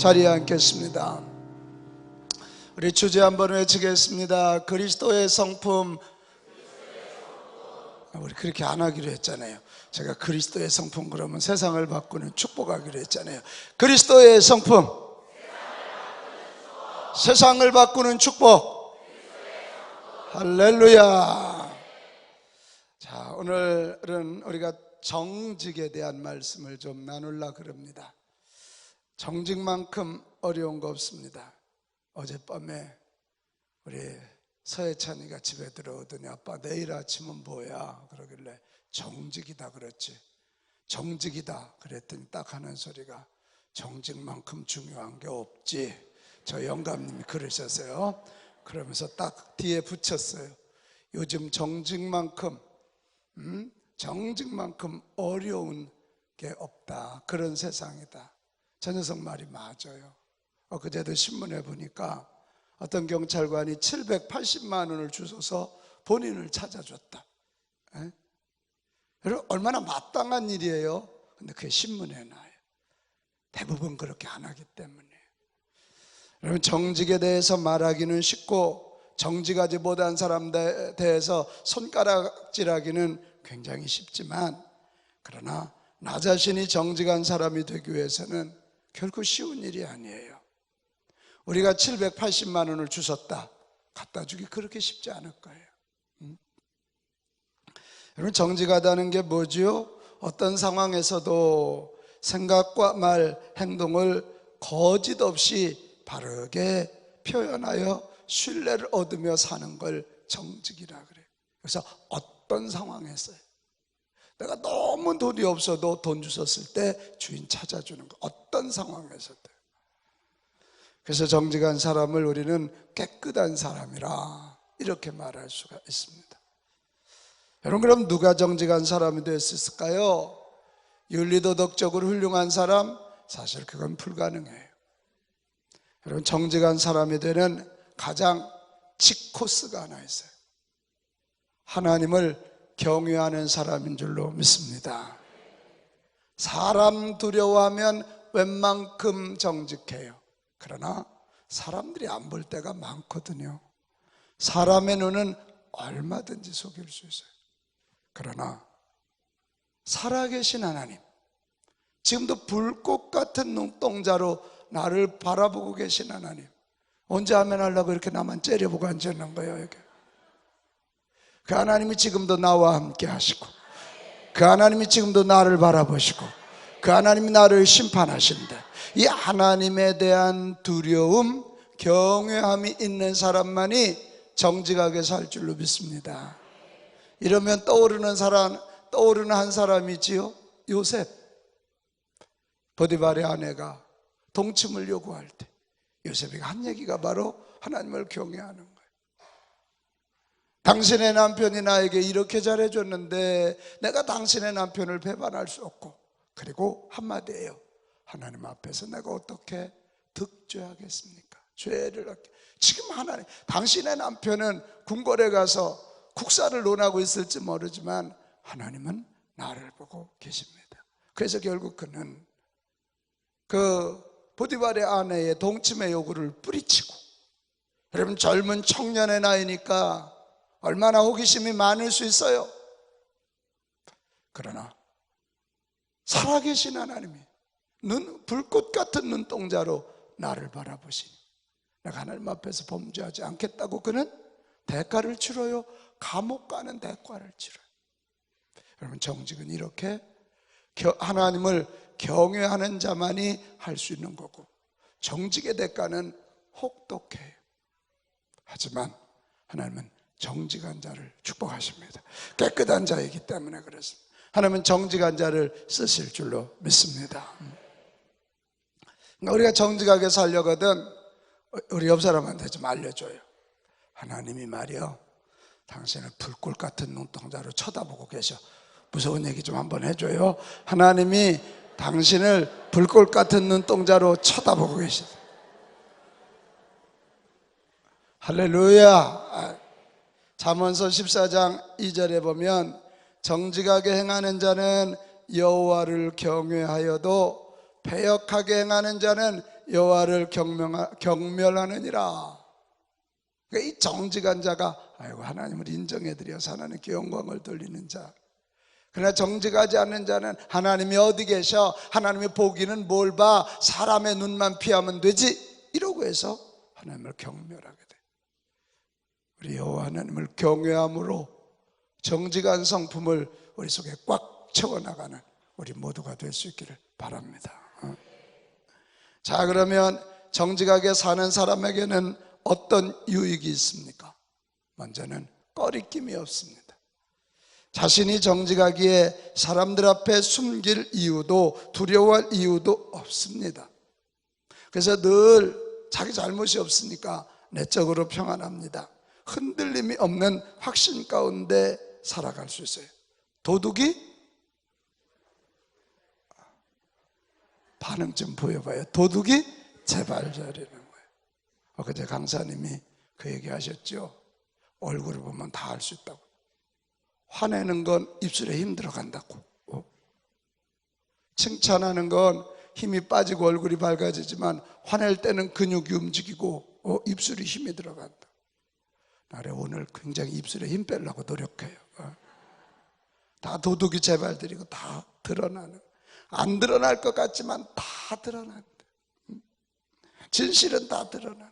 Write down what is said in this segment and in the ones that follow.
자리에 앉겠습니다. 우리 주제 한번 외치겠습니다. 그리스도의 성품. 우리 그렇게 안 하기로 했잖아요. 제가 그리스도의 성품 그러면 세상을 바꾸는 축복하기로 했잖아요. 그리스도의 성품. 세상을 바꾸는 축복. 할렐루야. 자, 오늘은 우리가 정직에 대한 말씀을 좀 나눌라 그럽니다. 정직만큼 어려운 거 없습니다. 어젯밤에 우리 서해찬이가 집에 들어오더니 아빠 내일 아침은 뭐야? 그러길래 정직이다 그랬지. 정직이다 그랬더니 딱 하는 소리가 정직만큼 중요한 게 없지. 저 영감님이 그러셨어요. 그러면서 딱 뒤에 붙였어요. 요즘 정직만큼 음? 정직만큼 어려운 게 없다. 그런 세상이다. 저 녀석 말이 맞아요. 엊그제도 신문에 보니까 어떤 경찰관이 780만 원을 주셔서 본인을 찾아줬다. 에? 여러분 얼마나 마땅한 일이에요. 근데 그게 신문에 나요. 대부분 그렇게 안 하기 때문에. 여러분 정직에 대해서 말하기는 쉽고 정직하지 못한 사람에 대해서 손가락질하기는 굉장히 쉽지만 그러나 나 자신이 정직한 사람이 되기 위해서는 결코 쉬운 일이 아니에요. 우리가 780만 원을 주셨다. 갖다 주기 그렇게 쉽지 않을 거예요. 음? 여러분 정직하다는 게 뭐지요? 어떤 상황에서도 생각과 말, 행동을 거짓 없이 바르게 표현하여 신뢰를 얻으며 사는 걸 정직이라 그래요. 그래서 어떤 상황에서요? 내가 너무 돈이 없어도 돈 주셨을 때 주인 찾아주는 거. 어떤 상황에서도. 그래서 정직한 사람을 우리는 깨끗한 사람이라 이렇게 말할 수가 있습니다. 여러분 그럼 누가 정직한 사람이 있을까요? 윤리도덕적으로 훌륭한 사람? 사실 그건 불가능해요. 여러분 정직한 사람이 되는 가장 치코스가 하나 있어요. 하나님을 경외하는 사람인 줄로 믿습니다. 사람 두려워하면 웬만큼 정직해요. 그러나 사람들이 안 볼 때가 많거든요. 사람의 눈은 얼마든지 속일 수 있어요. 그러나 살아계신 하나님, 지금도 불꽃 같은 눈동자로 나를 바라보고 계신 하나님, 언제 하면 하려고 이렇게 나만 째려보고 앉았는 거예요, 여기. 그 하나님이 지금도 나와 함께 하시고, 그 하나님이 지금도 나를 바라보시고, 그 하나님이 나를 심판하신다. 이 하나님에 대한 두려움, 경외함이 있는 사람만이 정직하게 살 줄로 믿습니다. 이러면 떠오르는 사람, 떠오르는 한 사람이지요. 요셉. 보디발의 아내가 동침을 요구할 때 요셉이 한 얘기가 바로 하나님을 경외하는. 당신의 남편이 나에게 이렇게 잘해줬는데 내가 당신의 남편을 배반할 수 없고 그리고 한마디예요. 하나님 앞에서 내가 어떻게 득죄하겠습니까? 죄를 지금 하나님 당신의 남편은 궁궐에 가서 국사를 논하고 있을지 모르지만 하나님은 나를 보고 계십니다. 그래서 결국 그는 그 보디발의 아내의 동침의 요구를 뿌리치고 여러분 젊은 청년의 나이니까 얼마나 호기심이 많을 수 있어요. 그러나 살아계신 하나님이 눈 불꽃 같은 눈동자로 나를 바라보시니 내가 하나님 앞에서 범죄하지 않겠다고 그는 대가를 치러요. 감옥 가는 대가를 치러요. 여러분 정직은 이렇게 하나님을 경외하는 자만이 할 수 있는 거고 정직의 대가는 혹독해요. 하지만 하나님은 정직한 자를 축복하십니다. 깨끗한 자이기 때문에 그렇습니다. 하나님은 정직한 자를 쓰실 줄로 믿습니다. 그러니까 우리가 정직하게 살려거든 우리 옆 사람한테 좀 알려줘요. 하나님이 말이요. 당신을 불꽃 같은 눈동자로 쳐다보고 계셔. 무서운 얘기 좀 한번 해줘요. 하나님이 당신을 불꽃 같은 눈동자로 쳐다보고 계시다. 할렐루야. 잠언서 14장 2절에 보면 정직하게 행하는 자는 여호와를 경외하여도 배역하게 행하는 자는 여호와를 경멸하느니라. 그러니까 이 정직한 자가 아이고 하나님을 인정해 드려서 하나님께 영광을 돌리는 자. 그러나 정직하지 않는 자는 하나님이 어디 계셔? 하나님이 보기는 뭘 봐? 사람의 눈만 피하면 되지? 이러고 해서 하나님을 경멸하게 돼. 우리 여호와 하나님을 경외함으로 정직한 성품을 우리 속에 꽉 채워 나가는 우리 모두가 될 수 있기를 바랍니다. 어. 자, 그러면 정직하게 사는 사람에게는 어떤 유익이 있습니까? 먼저는 꺼리낌이 없습니다. 자신이 정직하기에 사람들 앞에 숨길 이유도 두려워할 이유도 없습니다. 그래서 늘 자기 잘못이 없으니까 내적으로 평안합니다. 흔들림이 없는 확신 가운데 살아갈 수 있어요. 도둑이 반응 좀 보여봐요. 도둑이 저리는 거예요. 엊그제 강사님이 그 얘기 하셨죠. 얼굴을 보면 다 알 수 있다고. 화내는 건 입술에 힘 들어 간다고. 어? 칭찬하는 건 힘이 빠지고 얼굴이 밝아지지만 화낼 때는 근육이 움직이고 어, 입술이 힘이 들어간다. 나래 오늘 굉장히 입술에 힘 빼려고 노력해요. 어. 다 도둑이 재발들이고 다 드러나는. 안 드러날 것 같지만 다 드러난다. 음. 진실은 다 드러나는.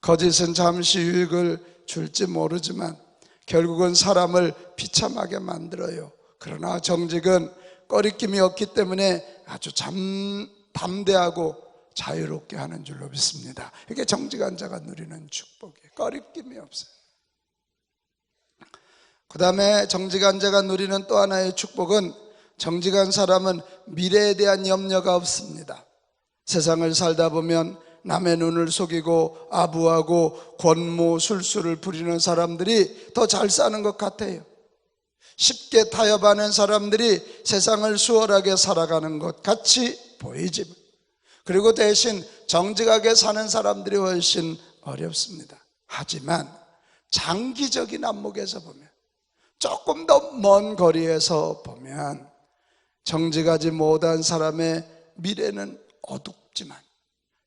거짓은 잠시 유익을 줄지 모르지만 결국은 사람을 비참하게 만들어요. 그러나 정직은 꺼리낌이 없기 때문에 아주 잠, 담대하고 자유롭게 하는 줄로 믿습니다. 이게 정직한 자가 누리는 축복이에요. 꺼리낌이 없어요. 그 다음에 정직한 자가 누리는 또 하나의 축복은 정직한 사람은 미래에 대한 염려가 없습니다. 세상을 살다 보면 남의 눈을 속이고 아부하고 권모 술수를 부리는 사람들이 더 잘 사는 것 같아요. 쉽게 타협하는 사람들이 세상을 수월하게 살아가는 것 같이 보이지만 그리고 대신 정직하게 사는 사람들이 훨씬 어렵습니다. 하지만 장기적인 안목에서 보면 조금 더 먼 거리에서 보면 정직하지 못한 사람의 미래는 어둡지만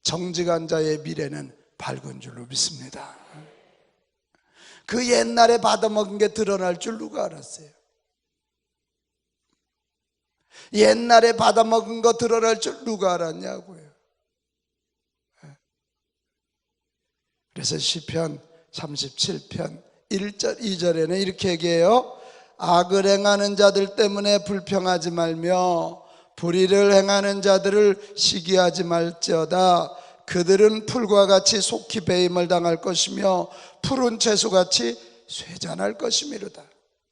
정직한 자의 미래는 밝은 줄로 믿습니다. 그 옛날에 받아먹은 게 드러날 줄 누가 알았어요? 옛날에 받아먹은 거 드러날 줄 누가 알았냐고요. 그래서 시편 37편 1절 2절에는 이렇게 얘기해요. 악을 행하는 자들 때문에 불평하지 말며 불의를 행하는 자들을 시기하지 말지어다. 그들은 풀과 같이 속히 배임을 당할 것이며 푸른 채소같이 쇠잔할 것이미로다.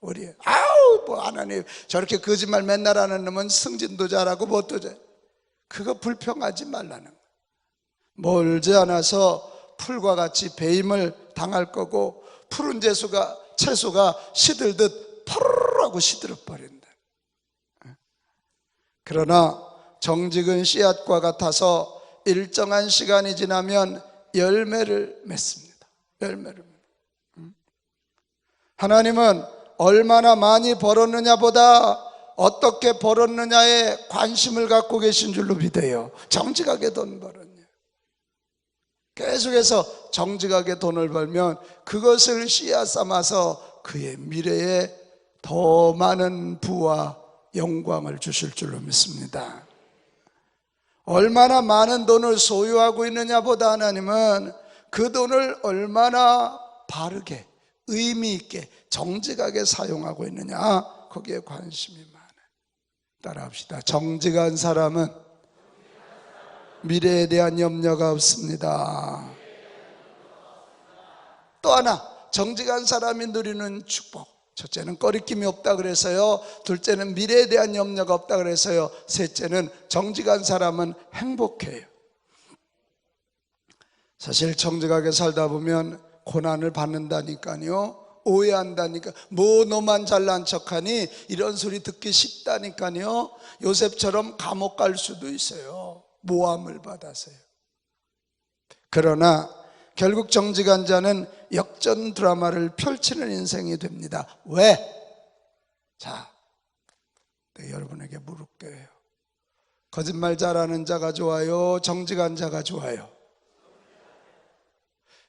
우리 아우 뭐 하나님 저렇게 거짓말 맨날 하는 놈은 승진도 잘하고 뭣도 잘. 그거 불평하지 말라는 거. 멀지 않아서 풀과 같이 배임을 당할 거고 푸른 채소가 채소가 시들듯 푸르르하고 시들어 버린다. 그러나 정직은 씨앗과 같아서 일정한 시간이 지나면 열매를 맺습니다. 열매를. 하나님은 얼마나 많이 벌었느냐보다 어떻게 벌었느냐에 관심을 갖고 계신 줄로 믿어요. 정직하게 돈 벌었냐. 계속해서 정직하게 돈을 벌면 그것을 씨앗 삼아서 그의 미래에 더 많은 부와 영광을 주실 줄로 믿습니다. 얼마나 많은 돈을 소유하고 있느냐보다 하나님은 그 돈을 얼마나 바르게, 의미 있게, 정직하게 사용하고 있느냐, 거기에 관심이 많아요. 따라합시다. 정직한 사람은 미래에 대한 염려가 없습니다. 또 하나, 정직한 사람이 누리는 축복. 첫째는 꺼리낌이 없다 그래서요. 둘째는 미래에 대한 염려가 없다 그래서요. 셋째는 정직한 사람은 행복해요. 사실 정직하게 살다 보면 고난을 받는다니까요. 오해한다니까. 뭐 너만 잘난 척하니 이런 소리 듣기 쉽다니까요. 요셉처럼 감옥 갈 수도 있어요. 모함을 받아서요. 그러나 결국 정직한 자는 역전 드라마를 펼치는 인생이 됩니다. 왜? 자, 네, 여러분에게 물을게요. 거짓말 잘하는 자가 좋아요? 정직한 자가 좋아요?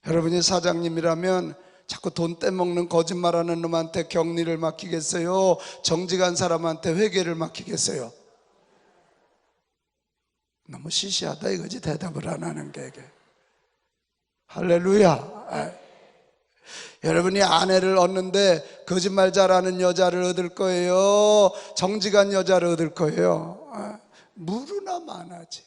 여러분이 사장님이라면 자꾸 돈 떼먹는 거짓말하는 놈한테 격리를 맡기겠어요? 정직한 사람한테 회개를 맡기겠어요? 너무 시시하다 이거지 대답을 안 하는 게 이게. 할렐루야. 아. 여러분이 아내를 얻는데 거짓말 잘하는 여자를 얻을 거예요. 정직한 여자를 얻을 거예요. 아, 무르나 많아지.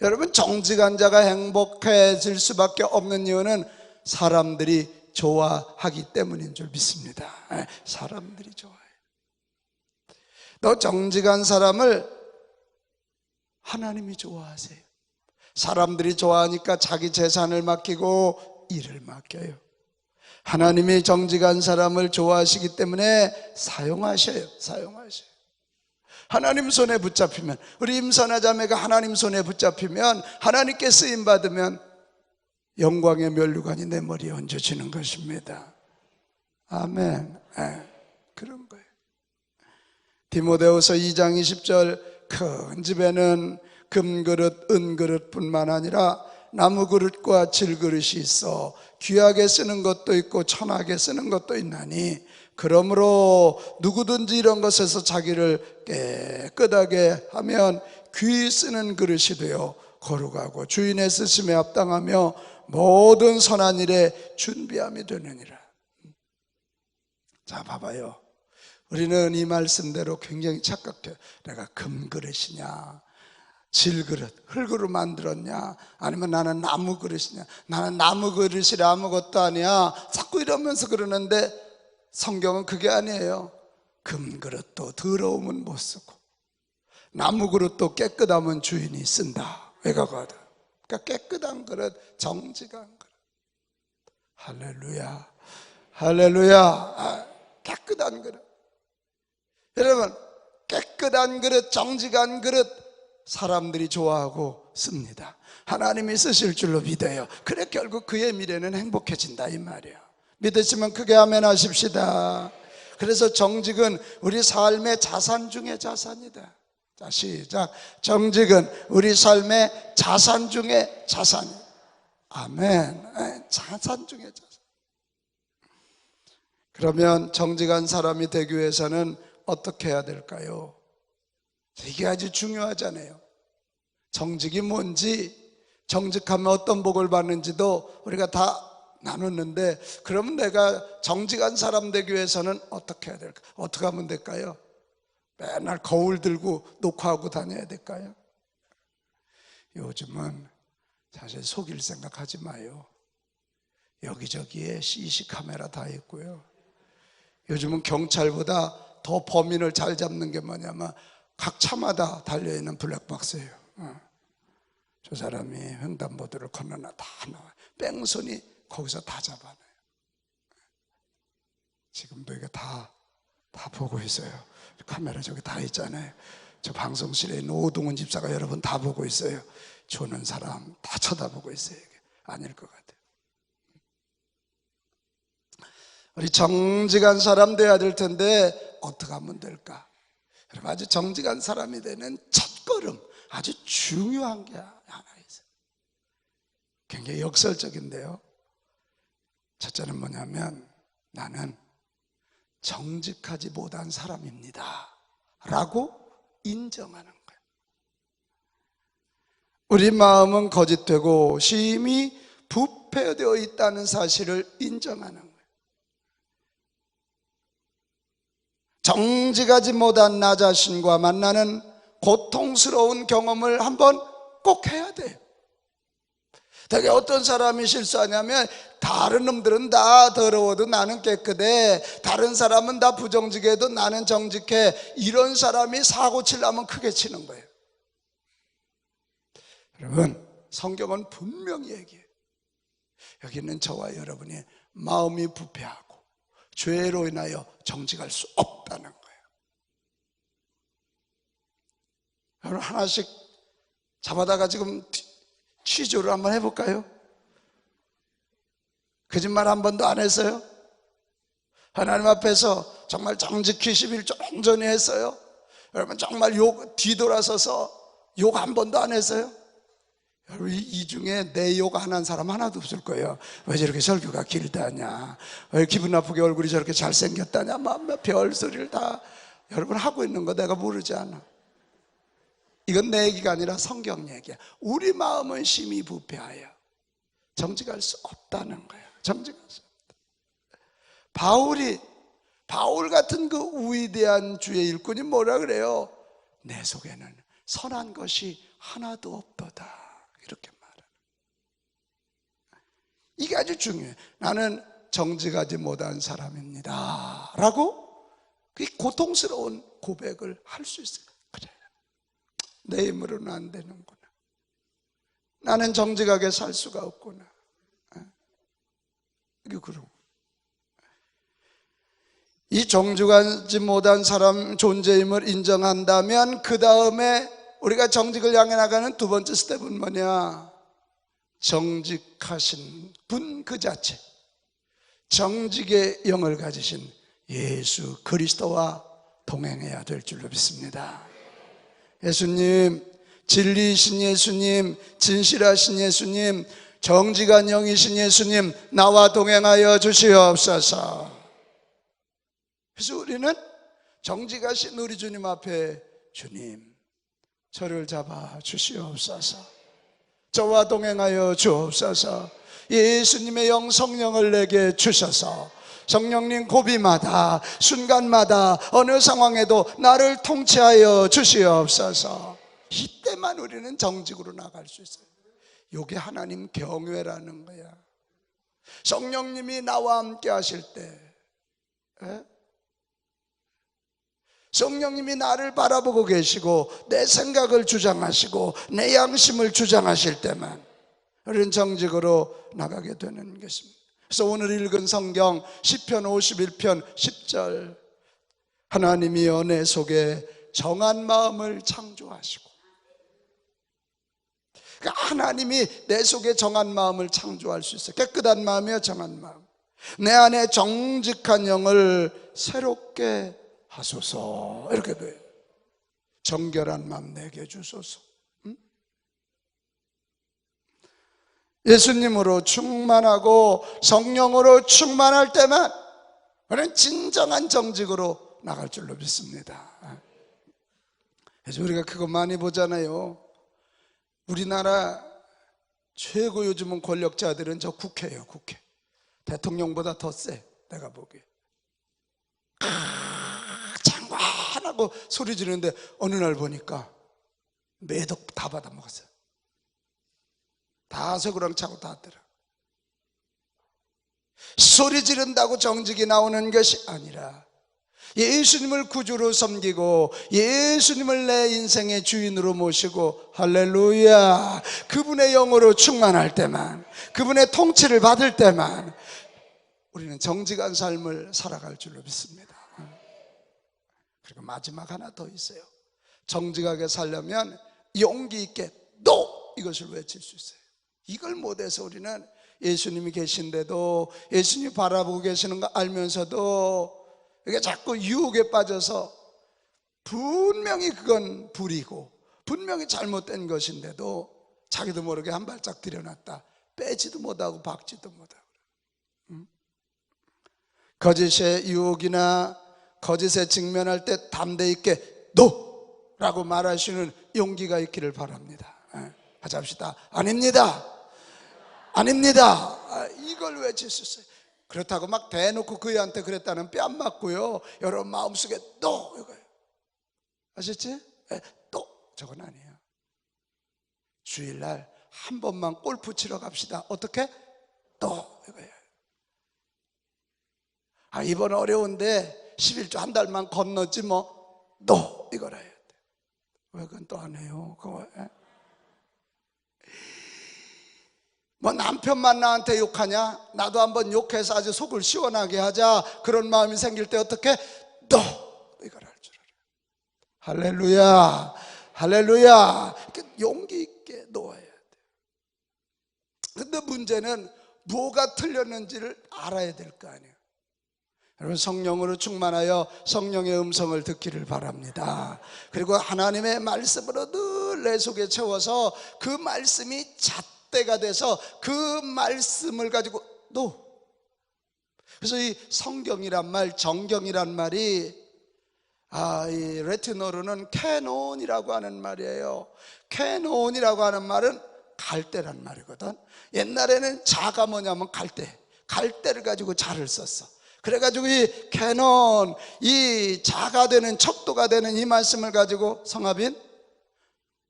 여러분 정직한 자가 행복해질 수밖에 없는 이유는 사람들이 좋아하기 때문인 줄 믿습니다. 아, 사람들이 좋아해. 너 정직한 사람을 하나님이 좋아하세요. 사람들이 좋아하니까 자기 재산을 맡기고 일을 맡겨요. 하나님이 정직한 사람을 좋아하시기 때문에 사용하셔요. 사용하셔요. 하나님 손에 붙잡히면 우리 임선아 자매가 하나님 손에 붙잡히면 하나님께 쓰임 받으면 영광의 면류관이 내 머리에 얹어지는 것입니다. 아멘. 예, 그런 거예요. 디모데후서 2장 20절 큰 집에는 금그릇, 은그릇뿐만 아니라 나무 그릇과 질그릇이 있어 귀하게 쓰는 것도 있고 천하게 쓰는 것도 있나니 그러므로 누구든지 이런 것에서 자기를 깨끗하게 하면 귀 쓰는 그릇이 되어 거룩하고 주인의 쓰심에 합당하며 모든 선한 일에 준비함이 되느니라. 자, 봐봐요. 우리는 이 말씀대로 굉장히 착각해요. 내가 금그릇이냐, 질그릇, 흙으로 만들었냐, 아니면 나는 나무 그릇이냐, 나는 나무 그릇이라 아무것도 아니야. 자꾸 이러면서 그러는데 성경은 그게 아니에요. 금그릇도 더러우면 못 쓰고, 나무 그릇도 깨끗하면 주인이 쓴다. 왜가거든. 그러니까 깨끗한 그릇, 정직한 그릇. 할렐루야. 할렐루야. 아, 깨끗한 그릇. 여러분, 깨끗한 그릇, 정직한 그릇, 사람들이 좋아하고 씁니다. 하나님이 쓰실 줄로 믿어요. 그래, 결국 그의 미래는 행복해진다, 이 말이에요. 믿으시면 크게 아멘 하십시다. 그래서 정직은 우리 삶의 자산 중의 자산이다. 자, 시작. 정직은 우리 삶의 자산 중의 자산이. 아멘. 자산 중의 자산. 그러면 정직한 사람이 되기 위해서는 어떻게 해야 될까요? 이게 아주 중요하잖아요. 정직이 뭔지, 정직하면 어떤 복을 받는지도 우리가 다 나눴는데, 그러면 내가 정직한 사람 되기 위해서는 어떻게 해야 될까? 어떻게 하면 될까요? 맨날 거울 들고 녹화하고 다녀야 될까요? 요즘은 사실 속일 생각하지 마요. 여기저기에 CC 카메라 다 있고요. 요즘은 경찰보다 더 범인을 잘 잡는 게 뭐냐면 각 차마다 달려있는 블랙박스예요. 어. 저 사람이 횡단보도를 건너나 다 나와요. 뺑소니 거기서 다 잡아놔요. 지금도 이게 다, 다 보고 있어요. 카메라 저기 다 있잖아요. 저 방송실에 있는 오동훈 집사가 여러분 다 보고 있어요. 조는 사람 다 쳐다보고 있어요. 아닐 것 같아요. 우리 정직한 사람 돼야 될 텐데 어떻게 하면 될까? 여러분 아주 정직한 사람이 되는 첫 걸음 아주 중요한 게 하나 있어요. 굉장히 역설적인데요. 첫째는 뭐냐면 나는 정직하지 못한 사람입니다. 라고 인정하는 거예요. 우리 마음은 거짓되고 심히 부패되어 있다는 사실을 인정하는 거예요. 정직하지 못한 나 자신과 만나는 고통스러운 경험을 한번 꼭 해야 돼요. 되게 어떤 사람이 실수하냐면 다른 놈들은 다 더러워도 나는 깨끗해. 다른 사람은 다 부정직해도 나는 정직해. 이런 사람이 사고 치려면 크게 치는 거예요. 여러분, 성경은 분명히 얘기해요. 여기 있는 저와 여러분이 마음이 부패하고 죄로 인하여 정직할 수 없다는 거예요. 여러분, 하나씩 잡아다가 지금 취조를 한번 해볼까요? 거짓말 한 번도 안 했어요? 하나님 앞에서 정말 정직히 11조 온전히 했어요? 여러분 정말 욕 뒤돌아서서 욕 한 번도 안 했어요? 이- 이 중에 내 욕 안 한 사람 하나도 없을 거예요. 왜 저렇게 설교가 길다냐? 왜 기분 나쁘게 얼굴이 저렇게 잘생겼다냐? 막별 소리를 다 여러분 하고 있는 거 내가 모르지 않아. 이건 내 얘기가 아니라 성경 얘기야. 우리 마음은 심히 부패하여 정직할 수 없다는 거야. 정직할 수 없다. 바울이 바울 같은 그 위대한 주의 일꾼이 뭐라 그래요? 내 속에는 선한 것이 하나도 없도다. 이렇게 말하는. 이게 아주 중요해. 나는 정직하지 못한 사람입니다. 라고 그 고통스러운 고백을 할 수 있어요. 그래. 내 힘으로는 안 되는구나. 나는 정직하게 살 수가 없구나. 어? 이게 그런. 이 정직하지 못한 사람 존재임을 인정한다면 그 다음에 우리가 정직을 향해 나가는 두 번째 스텝은 뭐냐? 정직하신 분 그 자체. 정직의 영을 가지신 예수 그리스도와 동행해야 될 줄로 믿습니다. 예수님, 진리이신 예수님, 진실하신 예수님, 정직한 영이신 예수님, 나와 동행하여 주시옵소서. 그래서 우리는 정직하신 우리 주님 앞에 주님, 저를 잡아 주시옵소서. 저와 동행하여 주옵소서. 예수님의 영 성령을 내게 주셔서 성령님 고비마다 순간마다 어느 상황에도 나를 통치하여 주시옵소서. 이때만 우리는 정직으로 나갈 수 있어요. 이게 하나님 경외라는 거야. 성령님이 나와 함께 하실 때 에? 성령님이 나를 바라보고 계시고 내 생각을 주장하시고 내 양심을 주장하실 때만 우리는 정직으로 나가게 되는 것입니다. 그래서 오늘 읽은 성경 10편 51편 10절 하나님이 연애 속에 정한 마음을 창조하시고 그러니까 하나님이 내 속에 정한 마음을 창조할 수 있어요. 깨끗한 마음이요 정한 마음. 내 안에 정직한 영을 새롭게 하소서 이렇게 돼요. 정결한 마음 내게 주소서. 응? 예수님으로 충만하고 성령으로 충만할 때만 우리는 진정한 정직으로 나갈 줄로 믿습니다. 그래서 우리가 그거 많이 보잖아요. 우리나라 최고 요즘은 권력자들은 저 국회예요, 국회. 대통령보다 더 세, 내가 보기에. 장관하고 소리 지르는데 어느 날 보니까 매덕 다 받아 먹었어요. 다 서구랑 차고 다 왔더라. 소리 지른다고 정직이 나오는 것이 아니라 예수님을 구주로 섬기고 예수님을 내 인생의 주인으로 모시고 할렐루야 그분의 영으로 충만할 때만 그분의 통치를 받을 때만 우리는 정직한 삶을 살아갈 줄로 믿습니다. 그리고 마지막 하나 더 있어요. 정직하게 살려면 용기 있게 너 이것을 외칠 수 있어요. 이걸 못해서 우리는 예수님이 계신데도 예수님 바라보고 계시는 거 알면서도 이게 자꾸 유혹에 빠져서 분명히 그건 불이고 분명히 잘못된 것인데도 자기도 모르게 한 발짝 들여놨다 빼지도 못하고 박지도 못하고 응? 거짓의 유혹이나 거짓에 직면할 때 담대 있게 노 라고 말하시는 용기가 있기를 바랍니다. 예, 같이 합시다. 아닙니다. 아닙니다. 아, 이걸 외칠 수 있어요. 그렇다고 막 대놓고 그이한테 그랬다는 뺨 맞고요. 여러분 마음속에 또 이거예요. 아셨지? 예, 또 저건 아니에요. 주일날 한 번만 골프 치러 갑시다. 어떻게? 또 이거예요. 아 이번 어려운데 11조 한 달만 건너지 뭐또 이거라 해야 돼. 왜 그건 또 안 해요? 그거 예? 뭐 남편만 나한테 욕하냐? 나도 한번 욕해서 아주 속을 시원하게 하자. 그런 마음이 생길 때 어떻게? 또 이걸 할 줄 알아요. 할렐루야, 할렐루야. 용기 있게 놓아야 돼. 근데 문제는 뭐가 틀렸는지를 알아야 될 거 아니에요. 여러분 성령으로 충만하여 성령의 음성을 듣기를 바랍니다. 그리고 하나님의 말씀으로 늘 내 속에 채워서 그 말씀이 잣대가 돼서 그 말씀을 가지고 또 그래서 이 성경이란 말, 정경이란 말이 아, 이 레티노르는 캐논이라고 하는 말이에요. 캐논이라고 하는 말은 갈대란 말이거든. 옛날에는 자가 뭐냐면 갈대. 갈대를 가지고 자를 썼어. 그래가지고 이 캐논, 이 자가 되는 척도가 되는 이 말씀을 가지고 성합인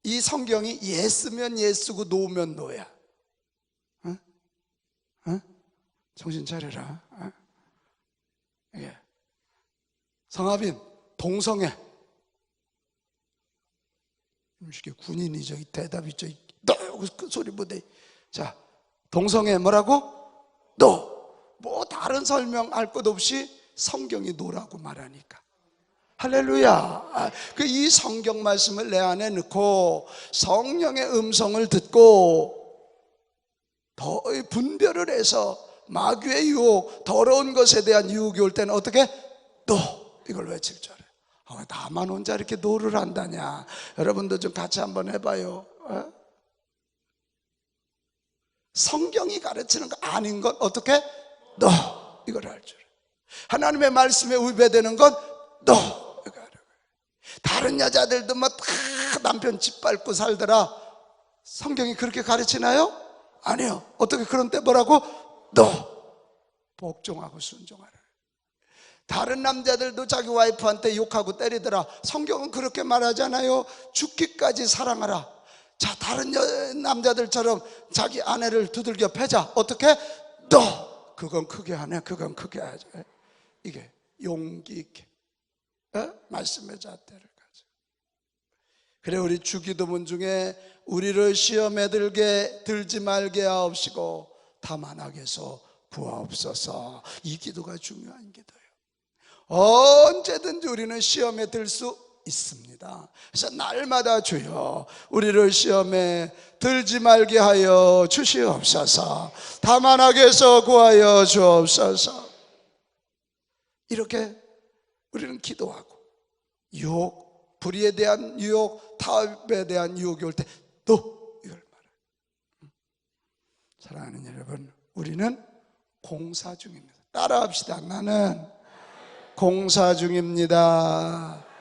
이 성경이 예쓰면 예쓰고 노면 노야. 어? 어? 정신 차려라. 어? 예. 성합인 동성애. 이게 군인이죠. 이 대답이죠. 너그 소리 못해. 자, 동성애 뭐라고? 너. 뭐 다른 설명할 것 없이 성경이 노라고 말하니까. 할렐루야. 그 이 성경 말씀을 내 안에 넣고 성령의 음성을 듣고 더 분별을 해서 마귀의 유혹, 더러운 것에 대한 유혹이 올 때는 어떻게? 너 이걸 외칠 줄 알아요. 아, 왜 나만 혼자 이렇게 노를 한다냐? 여러분도 좀 같이 한번 해봐요. 어? 성경이 가르치는 거 아닌 건 어떻게? 너 이걸 할 줄. 하나님의 말씀에 위배되는 건 너. 다른 여자들도 뭐다 남편 짓밟고 살더라. 성경이 그렇게 가르치나요? 아니요. 어떻게 그런 때 뭐라고? 너 복종하고 순종하라. 다른 남자들도 자기 와이프한테 욕하고 때리더라. 성경은 그렇게 말하잖아요. 죽기까지 사랑하라. 자, 다른 여- 남자들처럼 자기 아내를 두들겨 패자. 어떻게? 너 그건 크게 하네. 그건 크게 하지. 이게 용기 있게 어? 말씀의 잣대를 가져. 그래 우리 주기도문 중에 우리를 시험에 들게 들지 말게 하옵시고 다만 악에서 구하옵소서. 이 기도가 중요한 기도예요. 언제든지 우리는 시험에 들 수 있습니다. 그래서 날마다 주여 우리를 시험에 들지 말게 하여 주시옵소서. 다만 악에서 구하여 주옵소서. 이렇게 우리는 기도하고 유혹, 불의에 대한 유혹, 타협에 대한 유혹이 올때너 이걸 말해. 사랑하는 여러분, 우리는 공사 중입니다. 따라합시다. 나는 공사 중입니다.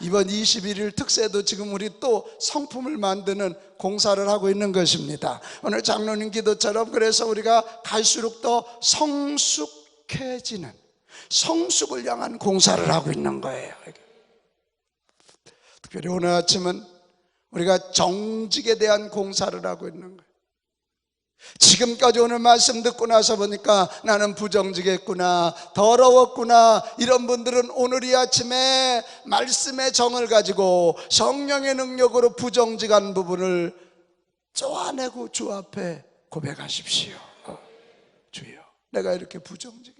이번 21일 특세도 지금 우리 또 성품을 만드는 공사를 하고 있는 것입니다. 오늘 장로님 기도처럼 그래서 우리가 갈수록 더 성숙해지는 성숙을 향한 공사를 하고 있는 거예요. 특별히 오늘 아침은 우리가 정직에 대한 공사를 하고 있는 거예요. 지금까지 오늘 말씀 듣고 나서 보니까 나는 부정직했구나, 더러웠구나, 이런 분들은 오늘 이 아침에 말씀의 정을 가지고 성령의 능력으로 부정직한 부분을 쪼아내고 주 앞에 고백하십시오. 어, 주여, 내가 이렇게 부정직했습니다.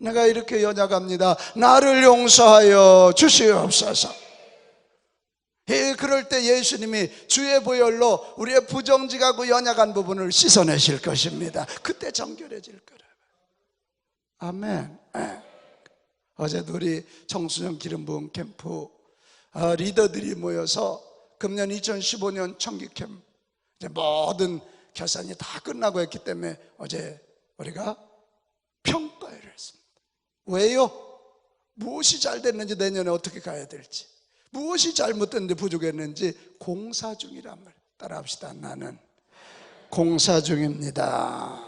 내가 이렇게 연약합니다. 나를 용서하여 주시옵소서. 예, 그럴 때 예수님이 주의 보혈로 우리의 부정직하고 연약한 부분을 씻어내실 것입니다. 그때 정결해질 거라고. 아멘. 예. 어제도 우리 청소년 기름 부은 캠프 아, 리더들이 모여서 금년 2015년 청기 캠 이제 모든 결산이 다 끝나고 했기 때문에 어제 우리가 평가회를 했습니다. 왜요? 무엇이 잘 됐는지 내년에 어떻게 가야 될지 무엇이 잘못됐는지 부족했는지 공사 중이란 말 따라합시다 나는. 공사 중입니다.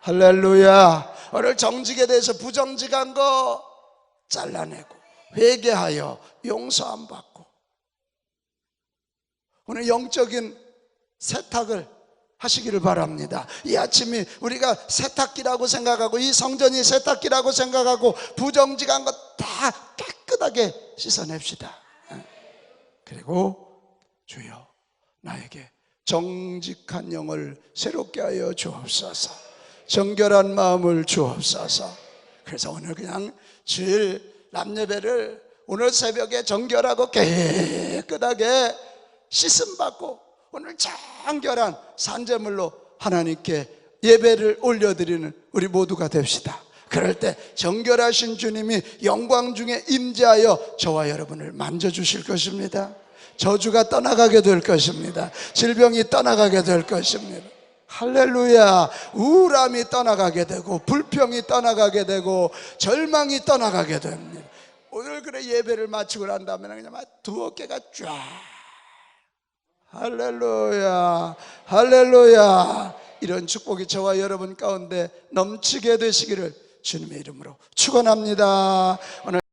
할렐루야. 오늘 정직에 대해서 부정직한 거 잘라내고 회개하여 용서 안 받고 오늘 영적인 세탁을 하시기를 바랍니다. 이 아침이 우리가 세탁기라고 생각하고 이 성전이 세탁기라고 생각하고 부정직한 것 다 깨끗 하게 씻어냅시다. 그리고 주여 나에게 정직한 영을 새롭게 하여 주옵소서. 정결한 마음을 주옵소서. 그래서 오늘 그냥 주일 남예배를 오늘 새벽에 정결하고 깨끗하게 씻음 받고 오늘 정결한 산재물로 하나님께 예배를 올려드리는 우리 모두가 됩시다. 그럴 때 정결하신 주님이 영광 중에 임재하여 저와 여러분을 만져주실 것입니다. 저주가 떠나가게 될 것입니다. 질병이 떠나가게 될 것입니다. 할렐루야. 우울함이 떠나가게 되고 불평이 떠나가게 되고 절망이 떠나가게 됩니다. 오늘 그래 예배를 마치고 난 다음에 그냥 막두 어깨가 쫙 할렐루야. 할렐루야. 이런 축복이 저와 여러분 가운데 넘치게 되시기를 주님의 이름으로 축원합니다. 오늘